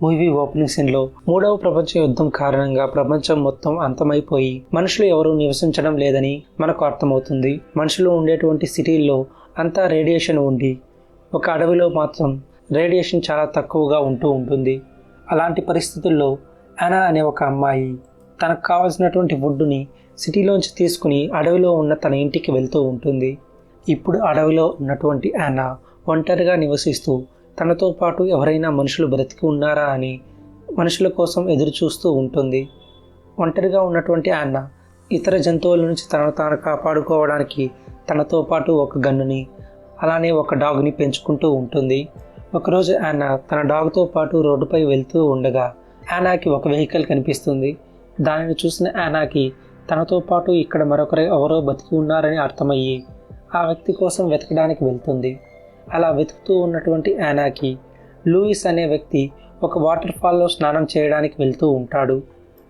Movie opening సీన్లో మూడవ ప్రపంచ యుద్ధం కారణంగా ప్రపంచం మొత్తం అంతమైపోయి మనుషులు ఎవరూ నివసించడం లేదని మనకు అర్థమవుతుంది. మనుషులు ఉండేటువంటి సిటీల్లో అంతా రేడియేషన్ ఉండి ఒక అడవిలో మాత్రం రేడియేషన్ చాలా తక్కువగా ఉంటూ ఉంటుంది. అలాంటి పరిస్థితుల్లో అనా అనే ఒక అమ్మాయి తనకు కావాల్సినటువంటి వుడ్డుని సిటీలోంచి తీసుకుని అడవిలో ఉన్న తన ఇంటికి వెళ్తూ ఉంటుంది. ఇప్పుడు అడవిలో ఉన్నటువంటి యానా ఒంటరిగా నివసిస్తూ తనతో పాటు ఎవరైనా మనుషులు బ్రతికి ఉన్నారా అని మనుషుల కోసం ఎదురు చూస్తూ ఉంటుంది. ఒంటరిగా ఉన్నటువంటి యాన్న ఇతర జంతువుల నుంచి తనను తాను కాపాడుకోవడానికి తనతో పాటు ఒక గన్నుని అలానే ఒక డాగ్ని పెంచుకుంటూ ఉంటుంది. ఒకరోజు యానా తన డాగ్తో పాటు రోడ్డుపై వెళ్తూ ఉండగా ఆనాకి ఒక వెహికల్ కనిపిస్తుంది. దానిని చూసిన ఆనాకి తనతో పాటు ఇక్కడ మరొకరు ఎవరో బతికి ఉన్నారని అర్థమయ్యి ఆ వ్యక్తి కోసం వెతకడానికి వెళ్తుంది. అలా వెతుకుతూ ఉన్నటువంటి యానాకి లూయిస్ అనే వ్యక్తి ఒక వాటర్ ఫాల్లో స్నానం చేయడానికి వెళ్తూ ఉంటాడు.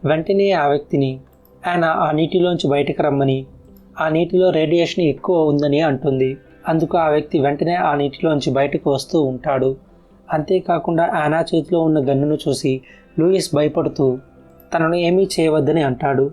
వెంటనే ఆ వ్యక్తిని ఆయన ఆ నీటిలోంచి బయటకు రమ్మని. ఆ నీటిలో రేడియేషన్ ఎక్కువ ఉందని అంటుంది. అందుకు ఆ వ్యక్తి వెంటనే ఆ నీటిలోంచి బయటకు వస్తూ ఉంటాడు. అంతేకాకుండా ఆనా చేతిలో ఉన్న గన్నును చూసి లూయిస్ భయపడుతూ తనను ఏమీ చేయవద్దని అంటాడు.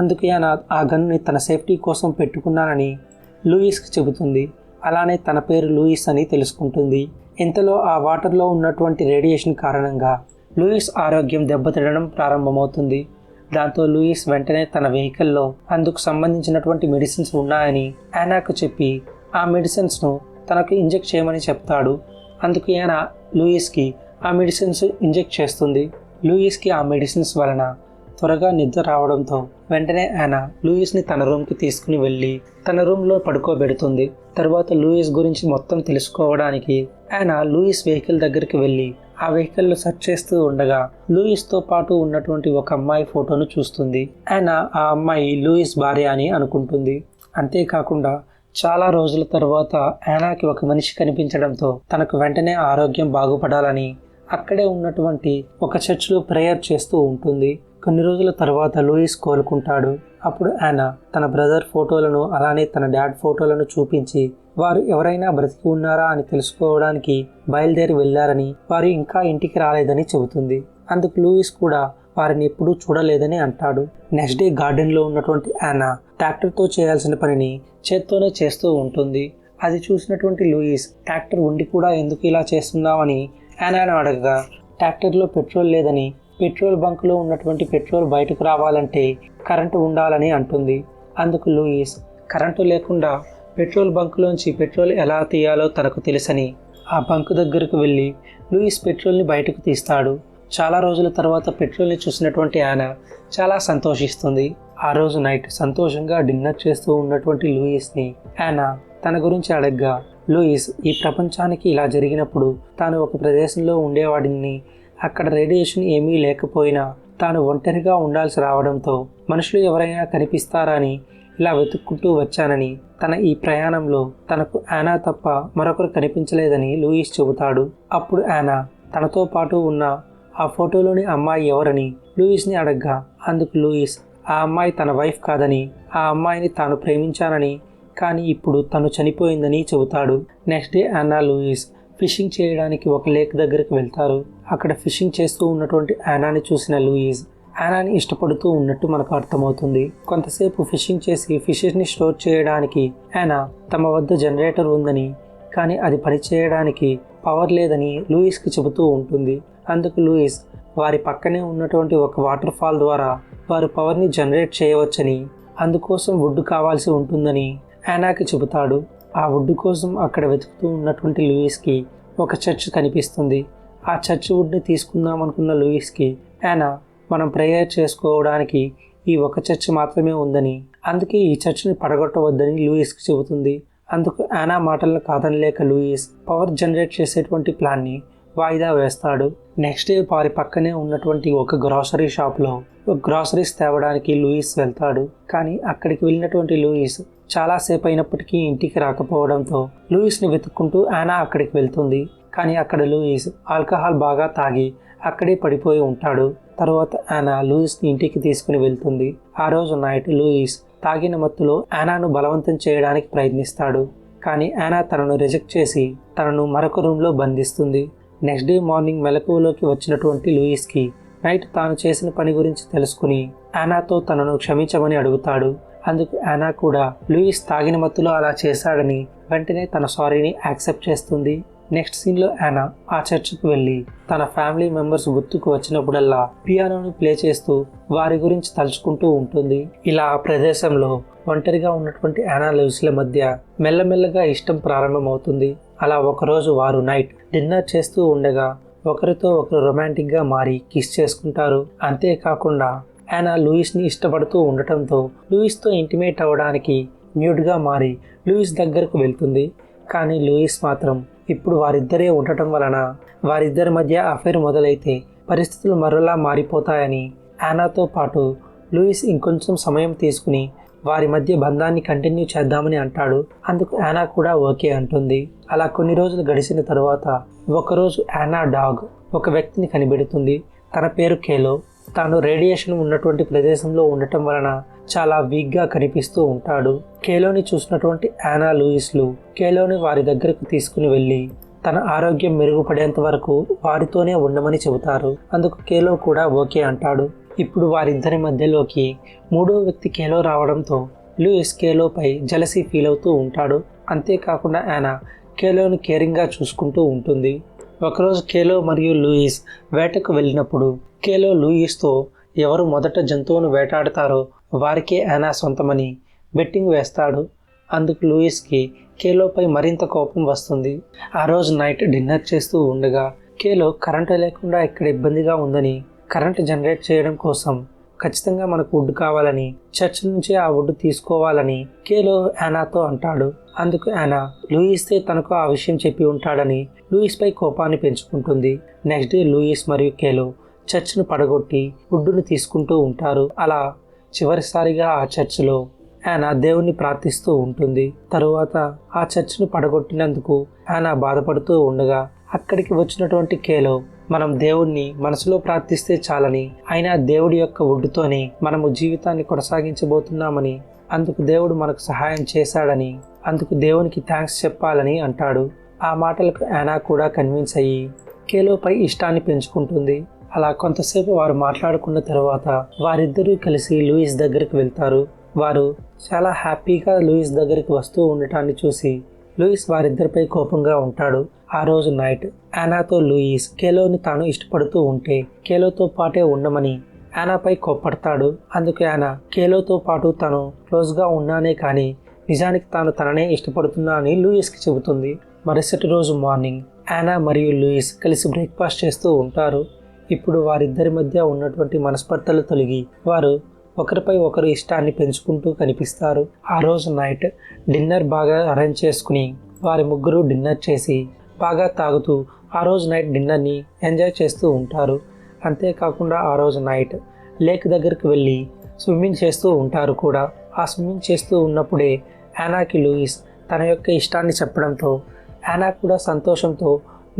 అందుకే ఆయన ఆ గన్నుని తన సేఫ్టీ కోసం పెట్టుకున్నానని లూయిస్కి చెబుతుంది. అలానే తన పేరు లూయిస్ అని తెలుసుకుంటుంది. ఇంతలో ఆ వాటర్లో ఉన్నటువంటి రేడియేషన్ కారణంగా లూయిస్ ఆరోగ్యం దెబ్బతినడం ప్రారంభమవుతుంది. దాంతో లూయిస్ వెంటనే తన వెహికల్లో అందుకు సంబంధించినటువంటి మెడిసిన్స్ ఉన్నాయని యానాకు చెప్పి ఆ మెడిసిన్స్ను తనకు ఇంజెక్ట్ చేయమని చెప్తాడు. అందుకు యానా లూయిస్కి ఆ మెడిసిన్స్ ఇంజెక్ట్ చేస్తుంది. లూయిస్కి ఆ మెడిసిన్స్ వలన త్వరగా నిద్ర రావడంతో వెంటనే ఆయన లూయిస్ని తన రూమ్కి తీసుకుని వెళ్ళి తన రూమ్లో పడుకోబెడుతుంది. తర్వాత లూయిస్ గురించి మొత్తం తెలుసుకోవడానికి ఆయన లూయిస్ వెహికల్ దగ్గరికి వెళ్ళి ఆ వెహికల్లో సెర్చ్ చేస్తూ ఉండగా లూయిస్తో పాటు ఉన్నటువంటి ఒక అమ్మాయి ఫోటోను చూస్తుంది. ఆయన ఆ అమ్మాయి లూయిస్ భార్య అని అనుకుంటుంది. అంతేకాకుండా చాలా రోజుల తర్వాత యానాకి ఒక మనిషి కనిపించడంతో తనకు వెంటనే ఆరోగ్యం బాగుపడాలని అక్కడే ఉన్నటువంటి ఒక చర్చ్లో ప్రేయర్ చేస్తూ ఉంటుంది. కొన్ని రోజుల తర్వాత లూయిస్ కోలుకుంటాడు. అప్పుడు యానా తన బ్రదర్ ఫోటోలను అలానే తన డాడ్ ఫోటోలను చూపించి వారు ఎవరైనా బ్రతికి ఉన్నారా అని తెలుసుకోవడానికి బయలుదేరి వెళ్ళారని వారు ఇంకా ఇంటికి రాలేదని చెబుతుంది. అందుకు లూయిస్ కూడా వారిని ఎప్పుడూ చూడలేదని అంటాడు. నెక్స్ట్ డే గార్డెన్లో ఉన్నటువంటి యానా ట్రాక్టర్తో చేయాల్సిన పనిని చేత్తోనే చేస్తూ ఉంటుంది. అది చూసినటువంటి లూయిస్ ట్రాక్టర్ ఉండి కూడా ఎందుకు ఇలా చేస్తున్నావని? యానాను అడగగా ట్రాక్టర్లో పెట్రోల్ లేదని పెట్రోల్ బంకులో ఉన్నటువంటి పెట్రోల్ బయటకు రావాలంటే కరెంటు ఉండాలని అంటుంది. అందుకు లూయిస్ కరెంటు లేకుండా పెట్రోల్ బంకులోంచి పెట్రోల్ ఎలా తీయాలో తనకు తెలుసని ఆ బంకు దగ్గరకు వెళ్ళి లూయిస్ పెట్రోల్ని బయటకు తీస్తాడు. చాలా రోజుల తర్వాత పెట్రోల్ని చూసినటువంటి ఆయన చాలా సంతోషిస్తుంది. ఆ రోజు నైట్ సంతోషంగా డిన్నర్ చేస్తూ ఉన్నటువంటి లూయిస్ని ఆయన తన గురించి అడగ్గా లూయిస్ ఈ ప్రపంచానికి ఇలా జరిగినప్పుడు తాను ఒక ప్రదేశంలో ఉండేవాడిని అక్కడ రేడియేషన్ ఏమీ లేకపోయినా తాను ఒంటరిగా ఉండాల్సి రావడంతో మనుషులు ఎవరైనా కనిపిస్తారా అని ఇలా వెతుక్కుంటూ వచ్చానని తన ఈ ప్రయాణంలో తనకు ఆనా తప్ప మరొకరు కనిపించలేదని లూయిస్ చెబుతాడు. అప్పుడు ఆనా తనతో పాటు ఉన్న ఆ ఫోటోలోని అమ్మాయి ఎవరని లూయిస్ని అడగ్గా అందుకు లూయిస్ ఆ అమ్మాయి తన వైఫ్ కాదని ఆ అమ్మాయిని తాను ప్రేమించానని కానీ ఇప్పుడు తను చనిపోయిందని చెబుతాడు. Next day Anna Louis fishing చేయడానికి ఒక లేక్ దగ్గరికి వెళ్తారు. అక్కడ ఫిషింగ్ చేస్తూ ఉన్నటువంటి యానాని చూసిన లూయిస్ యానాని ఇష్టపడుతూ ఉన్నట్టు మనకు అర్థమవుతుంది. కొంతసేపు ఫిషింగ్ చేసి ఫిషెస్ని స్టోర్ చేయడానికి యానా తమ వద్ద జనరేటర్ ఉందని కానీ అది పనిచేయడానికి పవర్ లేదని లూయిస్కి చెబుతూ ఉంటుంది. అందుకు లూయిస్ వారి పక్కనే ఉన్నటువంటి ఒక వాటర్ ఫాల్ ద్వారా వారు పవర్ని జనరేట్ చేయవచ్చని అందుకోసం వుడ్ కావాల్సి ఉంటుందని యానాకి చెబుతాడు. ఆ వుడ్ కోసం అక్కడ వెతుకుతూ ఉన్నటువంటి లూయిస్కి ఒక చర్చ్ కనిపిస్తుంది. ఆ చర్చ్ వుడ్ని తీసుకుందాం అనుకున్న లూయిస్కి యానా మనం ప్రేయర్ చేసుకోవడానికి ఈ ఒక చర్చ్ మాత్రమే ఉందని. అందుకే ఈ చర్చ్ని పడగొట్టవద్దని లూయిస్కి చెబుతుంది. అందుకు యానా మాటలను కాదనలేక లూయిస్ పవర్ జనరేట్ చేసేటువంటి ప్లాన్ని వాయిదా వేస్తాడు. నెక్స్ట్ డే వారి పక్కనే ఉన్నటువంటి ఒక గ్రాసరీ షాప్లో గ్రాసరీస్ తేవడానికి లూయిస్ వెళ్తాడు. కానీ అక్కడికి వెళ్ళినటువంటి లూయిస్ చాలాసేపు అయినప్పటికీ ఇంటికి రాకపోవడంతో లూయిస్ని వెతుక్కుంటూ ఆనా అక్కడికి వెళ్తుంది. కానీ అక్కడ లూయిస్ ఆల్కహాల్ బాగా తాగి అక్కడే పడిపోయి ఉంటాడు. తర్వాత ఆనా లూయిస్ని ఇంటికి తీసుకుని వెళ్తుంది. ఆ రోజు నైట్ లూయిస్ తాగిన మత్తులో ఆనాను బలవంతం చేయడానికి ప్రయత్నిస్తాడు. కానీ ఆనా తనను రిజెక్ట్ చేసి తనను మరొక రూమ్లో బంధిస్తుంది. నెక్స్ట్ డే మార్నింగ్ మెలకువలోకి వచ్చినటువంటి లూయిస్కి నైట్ తాను చేసిన పని గురించి తెలుసుకుని ఆనాతో తనను క్షమించమని అడుగుతాడు. అందుకు యానా కూడా లూయిస్ తాగిన మత్తులో అలా చేశాడని వెంటనే తన సారీని యాక్సెప్ట్ చేస్తుంది. నెక్స్ట్ సీన్లో యానా ఆ చర్చ్కు వెళ్ళి తన ఫ్యామిలీ మెంబర్స్ గుర్తుకు వచ్చినప్పుడల్లా పియానోని ప్లే చేస్తూ వారి గురించి తలుచుకుంటూ ఉంటుంది. ఇలా ఆ ప్రదేశంలో ఒంటరిగా ఉన్నటువంటి యానా లూయిస్ల మధ్య మెల్లమెల్లగా ఇష్టం ప్రారంభమవుతుంది. అలా ఒకరోజు వారు నైట్ డిన్నర్ చేస్తూ ఉండగా ఒకరితో ఒకరు రొమాంటిక్గా మారి కిస్ చేసుకుంటారు. అంతేకాకుండా యానా లూయిస్ని ఇష్టపడుతూ ఉండటంతో లూయిస్తో ఇంటిమేట్ అవ్వడానికి న్యూడ్గా మారి లూయిస్ దగ్గరకు వెళ్తుంది. కానీ లూయిస్ మాత్రం ఇప్పుడు వారిద్దరే ఉండటం వలన వారిద్దరి మధ్య అఫైర్ మొదలైతే పరిస్థితులు మరోలా మారిపోతాయని యానాతో పాటు లూయిస్ ఇంకొంచెం సమయం తీసుకుని వారి మధ్య బంధాన్ని కంటిన్యూ చేద్దామని అంటాడు. అందుకు యానా కూడా ఓకే అంటుంది. అలా కొన్ని రోజులు గడిచిన తరువాత ఒకరోజు యానా డాగ్ ఒక వ్యక్తిని కనిపెడుతుంది. తన పేరు కేలో. తాను రేడియేషన్ ఉన్నటువంటి ప్రదేశంలో ఉండటం వలన చాలా వీక్గా కనిపిస్తూ ఉంటాడు. కేలోని చూసినటువంటి యానా లూయిస్లు కేలోని వారి దగ్గరకు తీసుకుని వెళ్ళి తన ఆరోగ్యం మెరుగుపడేంత వరకు వారితోనే ఉండమని చెబుతారు. అందుకు కేలో కూడా ఓకే అంటాడు. ఇప్పుడు వారిద్దరి మధ్యలోకి మూడో వ్యక్తి కేలో రావడంతో లూయిస్ కేలోపై జలసీ ఫీల్ అవుతూ ఉంటాడు. అంతేకాకుండా యానా కేలోని కేరింగ్గా చూసుకుంటూ ఉంటుంది. ఒకరోజు కేలో మరియు లూయిస్ వేటకు వెళ్ళినప్పుడు కేలో లూయిస్తో ఎవరు మొదట జంతువును వేటాడతారో వారికే ఆనా సొంతమని బెట్టింగ్ వేస్తాడు. అందుకు లూయిస్కి కేలోపై మరింత కోపం వస్తుంది. ఆ రోజు నైట్ డిన్నర్ చేస్తూ ఉండగా కేలో కరెంటు లేకుండా ఇక్కడ ఇబ్బందిగా ఉందని కరెంట్ జనరేట్ చేయడం కోసం ఖచ్చితంగా మనకు వుడ్ కావాలని చర్చ్ నుంచి ఆ వుడ్ తీసుకోవాలని కేలో యానాతో అంటాడు. అందుకు యానా లూయిస్తే తనకు ఆ విషయం చెప్పి ఉంటాడని లూయిస్పై కోపాన్ని పెంచుకుంటుంది. నెక్స్ట్ డే లూయిస్ మరియు కేలో చర్చ్ను పడగొట్టి వుడ్డును తీసుకుంటూ ఉంటారు. అలా చివరిసారిగా ఆ చర్చ్లో ఆయన దేవుణ్ణి ప్రార్థిస్తూ ఉంటుంది. తరువాత ఆ చర్చ్ను పడగొట్టినందుకు ఆయన బాధపడుతూ ఉండగా అక్కడికి వచ్చినటువంటి కేలో మనం దేవుణ్ణి మనసులో ప్రార్థిస్తే చాలని అయినా దేవుడి యొక్క వుడ్డుతోనే మనము జీవితాన్ని కొనసాగించబోతున్నామని అందుకు దేవుడు మనకు సహాయం చేశాడని అందుకు దేవునికి థ్యాంక్స్ చెప్పాలని అంటాడు. ఆ మాటలకు యానా కూడా కన్విన్స్ అయ్యి కేలోపై ఇష్టాన్ని పెంచుకుంటుంది. అలా కొంతసేపు వారు మాట్లాడుకున్న తర్వాత వారిద్దరూ కలిసి లూయిస్ దగ్గరికి వెళ్తారు. వారు చాలా హ్యాపీగా లూయిస్ దగ్గరికి వస్తూ ఉండటాన్ని చూసి లూయిస్ వారిద్దరిపై కోపంగా ఉంటాడు. ఆ రోజు నైట్ యానాతో లూయిస్ కేలోని తాను ఇష్టపడుతూ ఉంటే కేలోతో పాటే ఉండమని యానాపై కోప్పడతాడు. అందుకు యానా కేలోతో పాటు తను క్లోజ్గా ఉన్నానే కానీ నిజానికి తాను తననే ఇష్టపడుతున్నా అని లూయిస్కి చెబుతుంది. మరుసటి రోజు మార్నింగ్ యానా మరియు లూయిస్ కలిసి బ్రేక్ఫాస్ట్ చేస్తూ ఉంటారు. ఇప్పుడు వారిద్దరి మధ్య ఉన్నటువంటి మనస్పర్ధలు తొలగి వారు ఒకరిపై ఒకరు ఇష్టాన్ని పెంచుకుంటూ కనిపిస్తారు. ఆ రోజు నైట్ డిన్నర్ బాగా అరేంజ్ చేసుకుని వారి ముగ్గురు డిన్నర్ చేసి బాగా తాగుతూ ఆ రోజు నైట్ డిన్నర్ని ఎంజాయ్ చేస్తూ ఉంటారు. అంతేకాకుండా ఆ రోజు నైట్ లేక్ దగ్గరికి వెళ్ళి స్విమ్మింగ్ చేస్తూ ఉంటారు కూడా. ఆ స్విమ్మింగ్ చేస్తూ ఉన్నప్పుడే యానాకి లూయిస్ తన యొక్క ఇష్టాన్ని చెప్పడంతో యానా కూడా సంతోషంతో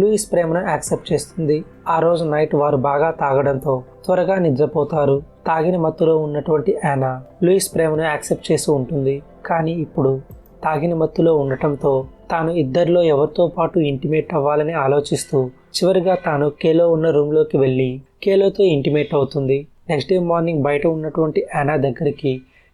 లూయిస్ ప్రేమను యాక్సెప్ట్ చేస్తుంది. ఆ రోజు నైట్ వారు బాగా తాగడంతో త్వరగా నిద్రపోతారు. తాగిన మత్తులో ఉన్నటువంటి యానా లూయిస్ ప్రేమను యాక్సెప్ట్ చేసి ఉంటుంది. కానీ ఇప్పుడు తాగిన మత్తులో ఉండటంతో తాను ఇద్దరిలో ఎవరితో పాటు ఇంటిమేట్ అవ్వాలని ఆలోచిస్తూ చివరిగా తాను కేలో ఉన్న రూమ్లోకి వెళ్ళి కేలోతో ఇంటిమేట్ అవుతుంది. నెక్స్ట్ డే మార్నింగ్ బయట ఉన్నటువంటి యానా దగ్గరికి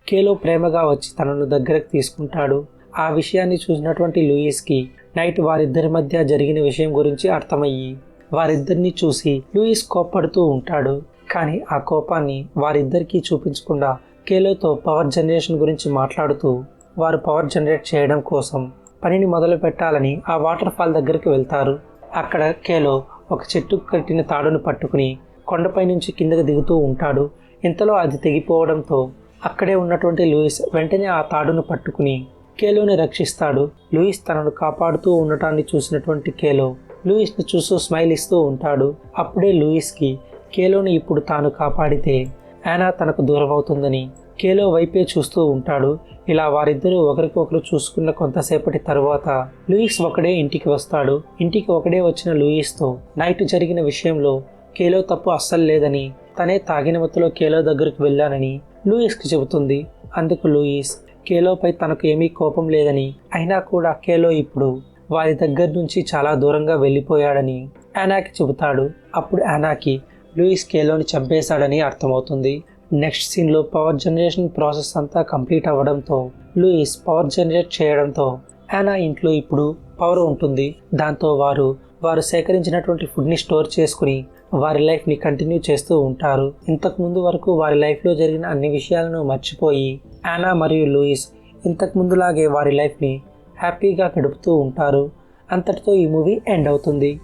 కేలో ప్రేమగా వచ్చి తనను దగ్గరకు తీసుకుంటాడు. ఆ విషయాన్ని చూసినటువంటి లూయిస్కి నైట్ వారిద్దరి మధ్య జరిగిన విషయం గురించి అర్థమయ్యి వారిద్దరిని చూసి లూయిస్ కోప్పడుతూ ఉంటాడు. కానీ ఆ కోపాన్ని వారిద్దరికీ చూపించకుండా కేలోతో పవర్ జనరేషన్ గురించి మాట్లాడుతూ వారు పవర్ జనరేట్ చేయడం కోసం పనిని మొదలు పెట్టాలని ఆ వాటర్ ఫాల్ దగ్గరికి వెళ్తారు. అక్కడ కేలో ఒక చెట్టు కట్టిన తాడును పట్టుకుని కొండపై నుంచి కిందకు దిగుతూ ఉంటాడు. ఇంతలో అది తెగిపోవడంతో అక్కడే ఉన్నటువంటి లూయిస్ వెంటనే ఆ తాడును పట్టుకుని కేలోని రక్షిస్తాడు. లూయిస్ తనను కాపాడుతూ ఉండటాన్ని చూసినటువంటి కేలో. లూయిస్ని చూస్తూ స్మైల్ ఇస్తూ ఉంటాడు. అప్పుడే లూయిస్కి కేలోని ఇప్పుడు తాను కాపాడితే యానా తనకు దూరం అవుతుందని కేలో వైపే చూస్తూ ఉంటాడు. ఇలా వారిద్దరూ ఒకరికొకరు చూసుకున్న కొంతసేపటి తరువాత లూయిస్ ఒకడే ఇంటికి వస్తాడు. ఇంటికి ఒకడే వచ్చిన లూయిస్తో నైట్ జరిగిన విషయంలో కేలో తప్పు అస్సలు లేదని తనే తాగిన మత్తులో కేలో దగ్గరకు వెళ్ళానని లూయిస్కి చెబుతుంది. అందుకు లూయిస్ కేలోపై తనకు ఏమీ కోపం లేదని అయినా కూడా కేలో ఇప్పుడు వారి దగ్గర నుంచి చాలా దూరంగా వెళ్ళిపోయాడని యానాకి చెబుతాడు. అప్పుడు యానాకి లూయిస్ కేలోని చంపేశాడని అర్థమవుతుంది. నెక్స్ట్ సీన్లో పవర్ జనరేషన్ ప్రాసెస్ అంతా కంప్లీట్ అవ్వడంతో లూయిస్ పవర్ జనరేట్ చేయడంతో యానా ఇంట్లో ఇప్పుడు పవర్ ఉంటుంది. దాంతో వారు వారు సేకరించినటువంటి ఫుడ్ని స్టోర్ చేసుకుని వారి లైఫ్ని కంటిన్యూ చేస్తూ ఉంటారు. ఇంతకుముందు వరకు వారి లైఫ్లో జరిగిన అన్ని విషయాలను మర్చిపోయి యానా మరియు లూయిస్ ఇంతకుముందులాగే వారి లైఫ్ని హ్యాపీగా గడుపుతూ ఉంటారు. అంతటితో ఈ మూవీ ఎండ్ అవుతుంది.